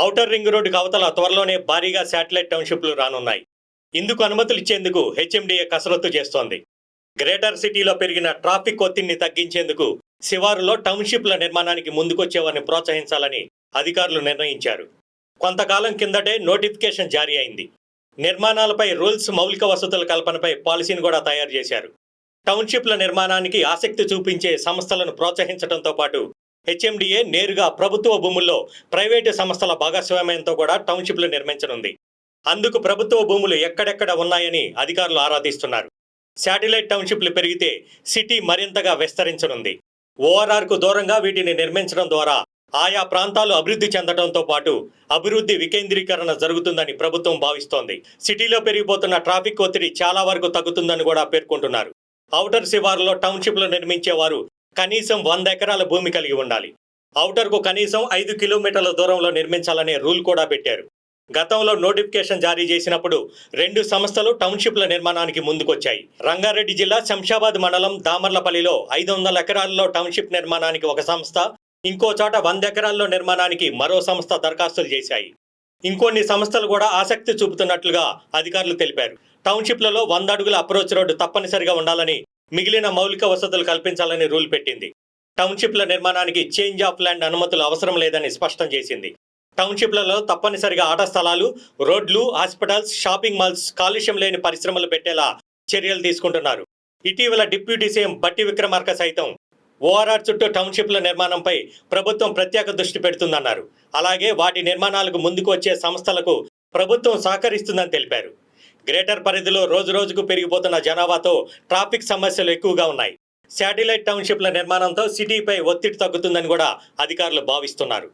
Outer ring road అవతల త్వరలోనే భారీగా శాటిలైట్ టౌన్షిప్లు రానున్నాయి. ఇందుకు అనుమతులు ఇచ్చేందుకు హెచ్ఎండిఏ కసరత్తు చేస్తోంది. గ్రేటర్ సిటీలో పెరిగిన ట్రాఫిక్ ఒత్తిడిని తగ్గించేందుకు శివారులో టౌన్షిప్ల నిర్మాణానికి ముందుకొచ్చేవారిని ప్రోత్సహించాలని అధికారులు నిర్ణయించారు. కొంతకాలం కిందటే నోటిఫికేషన్ జారీ అయింది. నిర్మాణాలపై రూల్స్ మౌలిక వసతుల కల్పనపై పాలసీని కూడా తయారు చేశారు. టౌన్షిప్ల నిర్మాణానికి ఆసక్తి చూపించే సంస్థలను ప్రోత్సహించడంతో పాటు హెచ్ఎండిఏ నేరుగా ప్రభుత్వ భూముల్లో ప్రైవేటు సంస్థల భాగస్వామ్యంతో కూడా టౌన్షిప్లు నిర్మించనుంది. అందుకు ప్రభుత్వ భూములు ఎక్కడెక్కడ ఉన్నాయని అధికారులు ఆరాధిస్తున్నారు. శాటిలైట్ టౌన్షిప్లు పెరిగితే సిటీ మరింతగా విస్తరించనుంది. ఓఆర్ఆర్కు దూరంగా వీటిని నిర్మించడం ద్వారా ఆయా ప్రాంతాలు అభివృద్ధి చెందడంతో పాటు అభివృద్ధి వికేంద్రీకరణ జరుగుతుందని ప్రభుత్వం భావిస్తోంది. సిటీలో పెరిగిపోతున్న ట్రాఫిక్ ఒత్తిడి చాలా వరకు తగ్గుతుందని కూడా పేర్కొంటున్నారు. ఔటర్ శివారులో టౌన్షిప్లు నిర్మించేవారు కనీసం వంద ఎకరాల భూమి కలిగి ఉండాలి. ఔటర్కు కనీసం ఐదు కిలోమీటర్ల దూరంలో నిర్మించాలనే రూల్ కూడా పెట్టారు. గతంలో నోటిఫికేషన్ జారీ చేసినప్పుడు రెండు సంస్థలు టౌన్షిప్ల నిర్మాణానికి ముందుకొచ్చాయి. రంగారెడ్డి జిల్లా శంషాబాద్ మండలం దామర్లపల్లిలో ఐదు వందల ఎకరాల్లో టౌన్షిప్ నిర్మాణానికి ఒక సంస్థ ఇంకో చోట వంద ఎకరాల్లో నిర్మాణానికి మరో సంస్థ దరఖాస్తులు చేశాయి. ఇంకొన్ని సంస్థలు కూడా ఆసక్తి చూపుతున్నట్లుగా అధికారులు తెలిపారు. టౌన్షిప్లలో వంద అడుగుల అప్రోచ్ రోడ్డు తప్పనిసరిగా ఉండాలని మిగిలిన మౌలిక వసతులు కల్పించాలని రూల్ పెట్టింది. టౌన్షిప్ల నిర్మాణానికి చేంజ్ ఆఫ్ ల్యాండ్ అనుమతులు అవసరం లేదని స్పష్టం చేసింది. టౌన్షిప్లలో తప్పనిసరిగా ఆట స్థలాలు రోడ్లు హాస్పిటల్స్ షాపింగ్ మాల్స్ కాలుష్యం లేని పరిశ్రమలు పెట్టేలా చర్యలు తీసుకుంటున్నారు. ఇటీవల డిప్యూటీ సీఎం బట్టి విక్రమార్క సైతం ఓఆర్ఆర్ చుట్టూ టౌన్షిప్ల నిర్మాణంపై ప్రభుత్వం ప్రత్యేక దృష్టి పెడుతుందన్నారు. అలాగే వాటి నిర్మాణాలకు ముందుకు వచ్చే సంస్థలకు ప్రభుత్వం సహకరిస్తుందని తెలిపారు. గ్రేటర్ పరిధిలో రోజు రోజుకు పెరిగిపోతున్న జనాభాతో ట్రాఫిక్ సమస్యలు ఎక్కువగా ఉన్నాయి. శాటిలైట్ టౌన్షిప్ల నిర్మాణంతో సిటీపై ఒత్తిడి తగ్గుతుందని కూడా అధికారులు భావిస్తున్నారు.